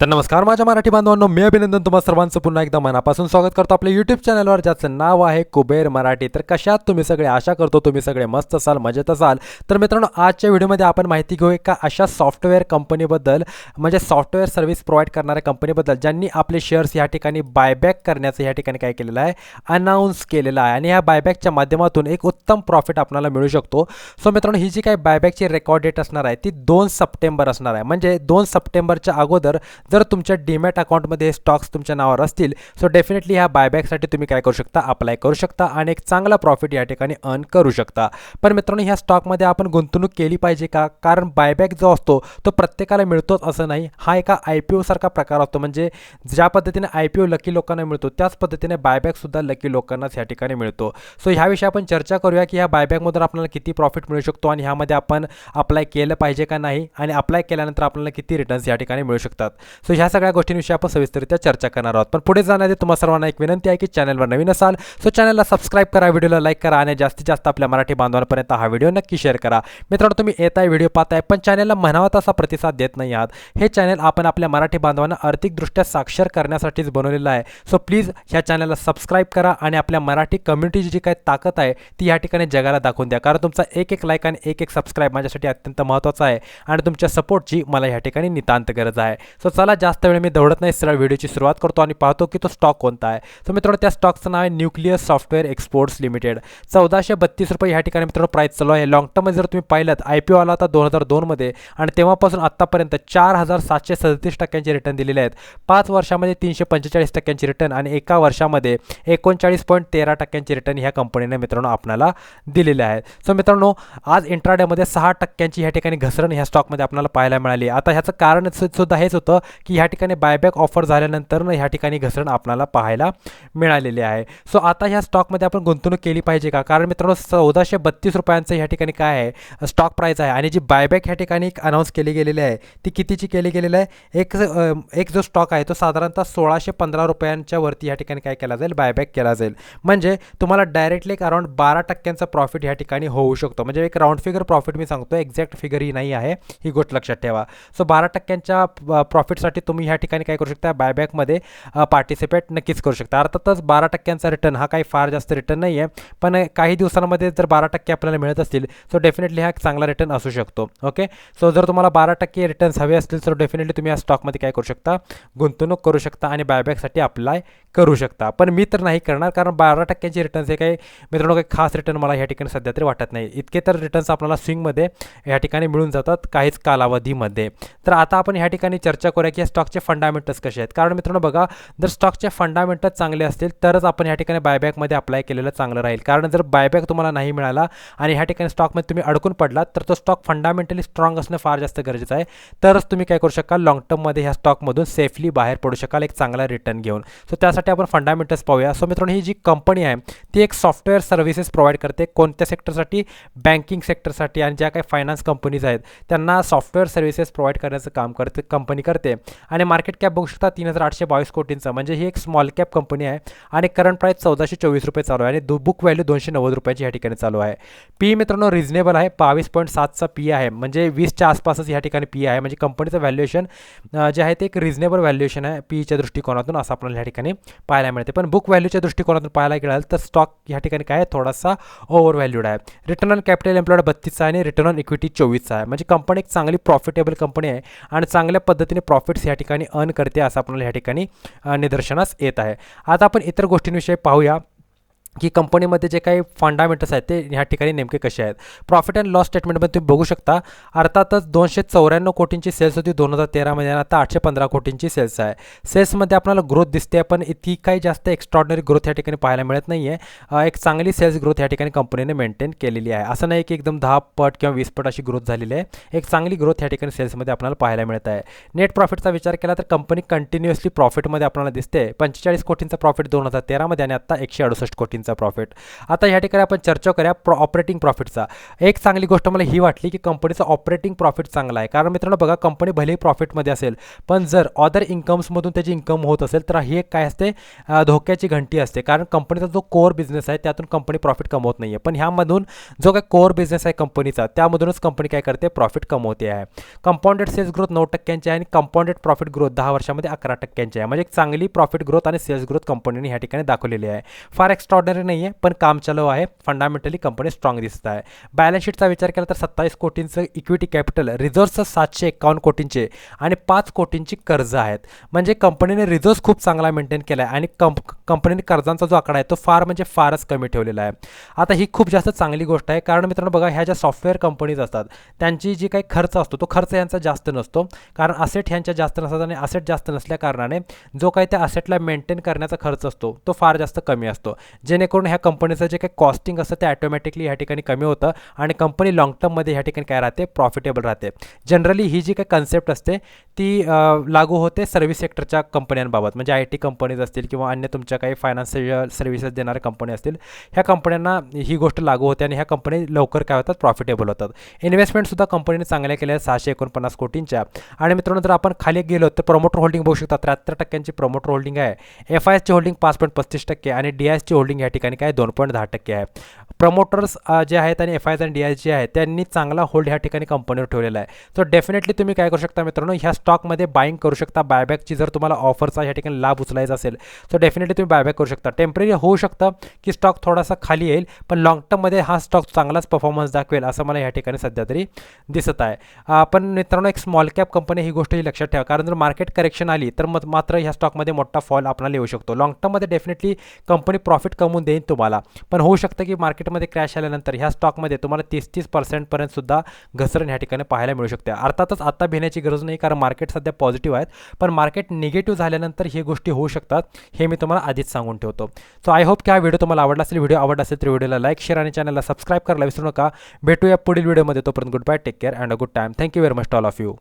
तर नमस्कार माझ्या मराठी बांधवांनो मी अभिनंदन तुम्हाला सर्वांचं. पुन्हा एकदा मनापासून स्वागत करतो आपल्या यूट्यूब चॅनलवर ज्याचं नाव आहे कुबेर मराठी. तर कशात तुम्ही सगळे आशा करतो तुम्ही सगळे मस्त असाल मजेत असाल? तर मित्रांनो आजच्या व्हिडिओमध्ये आपण माहिती घेऊ एका अशा सॉफ्टवेअर कंपनीबद्दल म्हणजे सॉफ्टवेअर सर्व्हिस प्रोव्हाइड करणाऱ्या कंपनीबद्दल ज्यांनी आपले शेअर्स या ठिकाणी बायबॅक करण्याचं या ठिकाणी काय केलेलं आहे अनाऊन्स केलेलं आहे. आणि ह्या बायबॅकच्या माध्यमातून एक उत्तम प्रॉफिट आपल्याला मिळू शकतो. सो मित्रांनो ही जी काही बायबॅकची रेकॉर्ड डेट असणार आहे ती दोन सप्टेंबर असणार आहे. म्हणजे दोन सप्टेंबरच्या अगोदर जर तुमच्या डीमॅट अकाउंटमध्ये स्टॉक्स तुमच्या नावावर असतील सो डेफिनेटली ह्या बायबॅकसाठी तुम्ही काय करू शकता? अप्लाय करू शकता आणि एक चांगला प्रॉफिट या ठिकाणी अर्न करू शकता. पण मित्रांनो ह्या स्टॉकमध्ये आपण गुंतवणूक केली पाहिजे का? कारण बायबॅक जो असतो तो प्रत्येकाला मिळतोच असं नाही. हा एका आय पी ओसारखा प्रकार असतो. म्हणजे ज्या पद्धतीने आय पी ओ लकी लोकांना मिळतो त्याच पद्धतीने बायबॅकसुद्धा लकी लोकांनाच या ठिकाणी मिळतो. सो ह्याविषयी आपण चर्चा करूया की ह्या बायबॅकमधून आपल्याला किती प्रॉफिट मिळू शकतो आणि ह्यामध्ये आपण अप्लाय केलं पाहिजे का नाही? आणि अप्लाय केल्यानंतर आपल्याला किती रिटर्न्स या ठिकाणी मिळू शकतात. सो ह्या सगळ्या गोष्टींविषयी आपण सविस्तरित्या चर्चा करणार आहोत. पण पुढे जाण्याआधी तुम्हाला सर्वांना एक विनंती आहे की चॅनलवर नवीन असाल सो चॅनलला सबस्क्राईब करा व्हिडिओला लाईक करा आणि जास्तीत जास्त आपल्या मराठी बांधवांपर्यंत हा व्हिडिओ नक्की शेअर करा. मित्रांनो तुम्ही येत आहे व्हिडिओ पाहताय पण चॅनलला म्हणावा तसा प्रतिसाद देत नाही आहात. हे चॅनल आपण आपल्या मराठी बांधवांना आर्थिकदृष्ट्या साक्षर करण्यासाठीच बनवलेलं आहे. सो प्लीज ह्या चॅनलला सबस्क्राईब करा आणि आपल्या मराठी कम्युनिटीची जी काही ताकद आहे ती या ठिकाणी जगाला दाखवून द्या. कारण तुमचा एक एक लाईक आणि एक एक सबस्क्राईब माझ्यासाठी अत्यंत महत्त्वाचा आहे आणि तुमच्या सपोर्टची मला या ठिकाणी नितांत गरज आहे. सो चला जास्त वेळ मी दौडत नाही सरळ व्हिडिओची सुरुवात करतो आणि पाहतो की तो स्टॉक कोणता आहे. तर मित्रांनो त्या स्टॉकचं नाव आहे न्यूक्लिअर सॉफ्टवेअर एक्सपोर्ट्स लिमिटेड चौदाशे बत्तीस रुपये ह्या ठिकाणी मित्रांनो प्राईस चालू आहे. लॉंग टर्ममध्ये जर तुम्ही पाहिलं आय पी ओ आला होता दोन हजार दोनमध्ये आणि तेव्हापासून आत्तापर्यंत चार हजार सातशे सदतीस टक्क्यांचे रिटर्न दिलेले आहेत. पाच वर्षामध्ये तीनशे पंचेचाळीस टक्क्यांचे रिटर्न आणि एका वर्षामध्ये एकोणचाळीस पॉईंट तेरा टक्क्यांचे रिटर्न ह्या कंपनीने मित्रांनो आपल्याला दिलेले आहेत. सो मित्रांनो आज इंट्राडेमध्ये सहा टक्क्यांची ह्या ठिकाणी घसरण ह्या स्टॉकमध्ये आपल्याला पाहायला मिळाली. आता ह्याचं कारण सुद्धा हेच होतं की ह्या ठिकाणी बायबॅक ऑफर झाल्यानंतर ह्या ठिकाणी घसरण आपल्याला पाहायला मिळालेली आहे. सो आता ह्या स्टॉकमध्ये आपण गुंतवणूक केली पाहिजे का? कारण मित्रांनो चौदाशे बत्तीस रुपयांचं ह्या ठिकाणी काय आहे? स्टॉक प्राईस आहे. आणि जी बायबॅक ह्या ठिकाणी अनाऊन्स केली गेलेली आहे ती कितीची केली गेलेली आहे? एक एक जो स्टॉक आहे तो साधारणतः सोळाशे पंधरा रुपयांच्या वरती ह्या ठिकाणी काय केला जाईल? बायबॅक केला जाईल. म्हणजे तुम्हाला डायरेक्टली एक अराउंड बारा टक्क्यांचा प्रॉफिट ह्या ठिकाणी होऊ शकतो. म्हणजे एक राऊंड फिगर प्रॉफिट मी सांगतो एक्झॅक्ट फिगर ही नाही आहे. ही गोष्ट लक्षात ठेवा. सो बारा टक्क्यांच्या प्रॉफिटसाठी तुम्ही ह्या ठिकाणी काय करू शकता? बायबॅकमध्ये पार्टिसिपेट नक्कीच करू शकता. अर्थातच बारा टक्क्यांचा रिटर्न हा काही फार जास्त रिटर्न नाही आहे. पण काही दिवसांमध्ये जर बारा टक्के आपल्याला मिळत असतील सो डेफिनेटली हा एक चांगला रिटर्न असू शकतो. ओके सो जर तुम्हाला बारा टक्के रिटर्न्स हवे असतील तर डेफिनेटली तुम्ही या स्टॉकमध्ये काय करू शकता? गुंतवणूक करू शकता आणि बायबॅकसाठी अप्लाय करू शकता. पण मी तर नाही करणार कारण बारा टक्क्यांचे रिटर्न्स हे काही मित्रांनो काही खास रिटर्न मला ह्या ठिकाणी सध्या तरी वाटत नाही. इतके तर रिटर्न्स आपल्याला स्विंगमध्ये ह्या ठिकाणी मिळून जातात काहीच कालावधीमध्ये. तर आता आपण ह्या ठिकाणी चर्चा करूया की या स्टॉकचे फंडामेंटल्स कसे आहेत? कारण मित्रांनो बघा जर स्टॉकचे फंडामेंटल्स चांगले असतील तरच आपण ह्या ठिकाणी बायबॅकमध्ये अप्लाय केलेलं चांगलं राहील. कारण जर बायबॅक तुम्हाला नाही मिळाला आणि ह्या ठिकाणी स्टॉकमध्ये तुम्ही अडकून पडलात तर तो स्टॉक फंडामेंटली स्ट्रॉंग असणं फार जास्त गरजेचं आहे. तरच तुम्ही काय करू शकाल लॉंग टर्ममध्ये ह्या स्टॉकमधून सेफली बाहेर पडू शकाल एक चांगला रिटर्न घेऊन. सो त्यासाठी आपण फंडामेंटल्स पाहूया. सो मित्रांनो ही जी कंपनी आहे ती एक सॉफ्टवेअर सर्व्हिसेस प्रोव्हाइड करते कोणत्या सेक्टरसाठी बँकिंग सेक्टरसाठी आणि ज्या काही फायनान्स कंपनीज आहेत त्यांना सॉफ्टवेअर सर्व्हिसेस प्रोव्हाइड करण्याचं काम करते कंपनी करते. आणि मार्केट कॅप बघू शकता तीन हजार आठशे बावीस कोटींचा. म्हणजे ही एक स्मॉल कॅप कंपनी आहे आणि करंट प्राईस चौदाशे चोवीस रुपये चालू आहे आणि दु बुक व्हॅल्यू दोनशे नव्वद रुपयाची या ठिकाणी चालू आहे. पी मित्रांनो रिजनेबल आहे. बावीस पॉईंट सातचा पी आहे. म्हणजे वीसच्या आसपासच या ठिकाणी पी आहे. म्हणजे कंपनीचं व्हॅल्युएशन जे आहे ते एक रिजनेबल व्हॅल्युएशन आहे पीच्या दृष्टिकोनातून असं आपल्याला या ठिकाणी पाहायला मिळते. पण बुक व्हॅल्यूच्या दृष्टिकोनातून पाहायला गेलं तर स्टॉक या ठिकाणी काय आहे? थोडासा ओव्हर व्हॅल्यूड आहे. रिटर्न ऑन कॅपिटल एम्प्लॉयड बत्तीसचा आहे आणि रिटर्न ऑन इक्विटी चोवीसचा आहे. म्हणजे कंपनी एक चांगली प्रॉफिटेबल कंपनी आहे आणि चांगल्या पद्धतीने प्रॉफिट प्रॉफिट्स या ठिकाणी अर्न करते असं आपल्याला या ठिकाणी निदर्शनास येत आहे. आता आपण इतर गोष्टींविषयी पाहूया. की कंपनीमध्ये जे काही फंडामेंटल्स आहेत ते ह्या ठिकाणी नेमके कसे आहेत? प्रॉफिट अँड लॉस स्टेटमेंटमध्ये तुम्ही बघू शकता अर्थातच दोनशे चौऱ्याण्णव कोटींची सेल्स होती दोन हजार तेरामध्ये आणि आता आठशे पंधरा कोटींची सेल्स आहे. सेल्समध्ये आपल्याला ग्रोथ दिसते पण इतकी काही जास्त एक्स्ट्रॉर्डनरी ग्रोथ या ठिकाणी पाहायला मिळत नाही आहे एक चांगली सेल्स ग्रोथ या ठिकाणी कंपनीने मेंटेन केलेली आहे. असं नाही की एकदम दहा पट किंवा वीस पट अशी ग्रोथ झालेली आहे. एक चांगली ग्रोथ या ठिकाणी सेल्समध्ये आपल्याला पाहायला मिळत आहे. नेट प्रॉफिटचा विचार केला तर कंपनी कंटिन्युअसली प्रॉफिटमध्ये आपल्याला दिसते पंचेचाळीस कोटींचा प्रॉफिट दोन हजार तेरामध्ये आणि आता एकशे अडुसष्ट कोटी कोटींचा प्रॉफिट आता ह्या ठिकाणी आपण चर्चा करूया प्रॉ ऑपरेटिंग प्रॉफिटचा एक चांगली गोष्ट मला ही वाटली की कंपनीचा ऑपरेटिंग प्रॉफिट चांगला आहे. कारण मित्रांनो बघा कंपनी भलेही प्रॉफिटमध्ये असेल पण जर अदर इन्कम्समधून त्याची इन्कम होत असेल तर ही एक काय असते? धोक्याची घंटी असते. कारण कंपनीचा जो कोर बिझनेस आहे त्यातून कंपनी प्रॉफिट कमवत नाही आहे पण ह्यामधून जो काय कोर बिझनेस आहे कंपनीचा त्यामधूनच कंपनी काय करते? प्रॉफिट कमवते आहे. कंपाऊंडेड सेल्स ग्रोथ नऊ टक्क्यांची आहे आणि कंपाऊंडेड प्रॉफिट ग्रोथ दहा वर्षामध्ये अकरा टक्क्यांची आहे. म्हणजे एक चांगली प्रॉफिट ग्रोथ आणि सेल्स ग्रोथ कंपनीने ह्या ठिकाणी दाखवलेली आहे. फार एक्स्ट्रॉर्डनरी नाही आहे पण काम चालू आहे. फंडामेंटली कंपनी स्ट्रॉंग दिसत आहे. बॅलन्स शीटचा विचार केला तर सत्तावीस कोटींचं इक्विटी कॅपिटल रिझर्व्स सातशे एकावन्न कोटींचे आणि पाच कोटींची कर्ज आहेत. म्हणजे कंपनीने रिझर्व्स खूप चांगला मेंटेन केला आहे आणि कंप कंपनीने कर्जांचा जो आकडा आहे तो फार म्हणजे फारच कमी ठेवलेला आहे. आता ही खूप जास्त चांगली गोष्ट आहे. कारण मित्रांनो बघा ह्या ज्या सॉफ्टवेअर कंपनीज असतात त्यांची जी काही खर्च असतो तो खर्च यांचा जास्त नसतो. कारण असेट ह्यांच्या जास्त नसतात आणि असेट जास्त नसल्या कारणाने जो काही त्या असेटला मेंटेन करण्याचा खर्च असतो तो फार जास्त कमी असतो. जे जेणेकरून ह्या कंपनीचं जे काही कॉस्टिंग असतं ते ॲटोमॅटिकली ह्या ठिकाणी कमी होतं आणि कंपनी लाँग टर्ममध्ये ह्या ठिकाणी काय राहते? प्रॉफिटेबल राहते. जनरली ही जी काही कन्सेप्ट असते ती लागू होते सर्व्हिस सेक्टरच्या कंपन्यांबाबत म्हणजे आय टी कंपनीज असतील किंवा अन्य तुमच्या काही फायनान्शियल सर्व्हिसेस देणाऱ्या कंपनी असतील ह्या कंपन्यांना ही गोष्ट लागू होते आणि ह्या कंपनी लवकर काय होतात? प्रॉफिटेबल होतात. इन्व्हेस्टमेंटसुद्धा कंपनीने चांगल्या केल्या सहाशे एकोणपन्नास कोटींच्या. आणि मित्रांनो जर आपण खाली गेलो तर प्रमोटर होल्डिंग बघू शकता. त्र्याहत्तर टक्क्यांची प्रमोटर होल्डिंग आहे. एफ आय एसची होल्डिंग पाच पॉईंट पस्तीस टक्के आणि डी आय एसची होल्डिंग या ठिकाणी काय दोन पॉईंट दहा टक्के आहे. प्रमोटर्स जे आहेत आणि एफ आय आणि डी आय जे आहेत त्यांनी चांगला होल्ड ह्या ठिकाणी कंपनीवर ठेवलेला आहे. सो डेफिनेटली तुम्ही काय करू शकता मित्रांनो ह्या स्टॉकमध्ये बाईंग करू शकता. बायबॅकची जर तुम्हाला ऑफरचा ह्या ठिकाणी लाभ उचलायचा असेल तर डेफिनेटली तुम्ही बायबॅक करू शकता. टेंपररी होऊ शकतं की स्टॉक थोडासा खाली येईल पण लॉंग टर्ममध्ये हा स्टॉक चांगलाच परफॉर्मन्स दाखवेल असं मला ह्या ठिकाणी सध्या तरी दिसत आहे. पण मित्रांनो एक स्मॉल कॅप कंपनी ही गोष्ट ही लक्षात ठेवा. कारण जर मार्केट करेक्शन आली तर मग मात्र ह्या स्टॉकमध्ये मोठा फॉल आपल्याला येऊ शकतो. लॉंग टर्ममध्ये डेफिनेटली कंपनी प्रॉफिट कमवून देईन तुम्हाला. पण होऊ शकतं की मार्केट मार्केटमध्ये क्रॅश आल्यानंतर ह्या स्टॉकमध्ये तुम्हाला तीस तीस पर्सेंटपर्यंत सुद्धा घसरण ह्या ठिकाणी पाहायला मिळू शकते. अर्थातच आत्ता भिण्याची गरज नाही कारण मार्केट सध्या पॉझिटिव्ह आहेत. पण मार्केट निगेटिव्ह झाल्यानंतर हे गोष्टी होऊ शकतात हे मी तुम्हाला आधीच सांगून ठेवतो. सो आय होप की हा व्हिडिओ तुम्हाला आवडला असेल. व्हिडिओ आवडला असेल तर व्हिडिओला लाईक शेअर आणि चॅनलला सबस्क्राईब करायला विसरू नका. भेटूया पुढील व्हिडिओमध्ये तोपर्यंत goodbye take care and a good time thank you very much all of you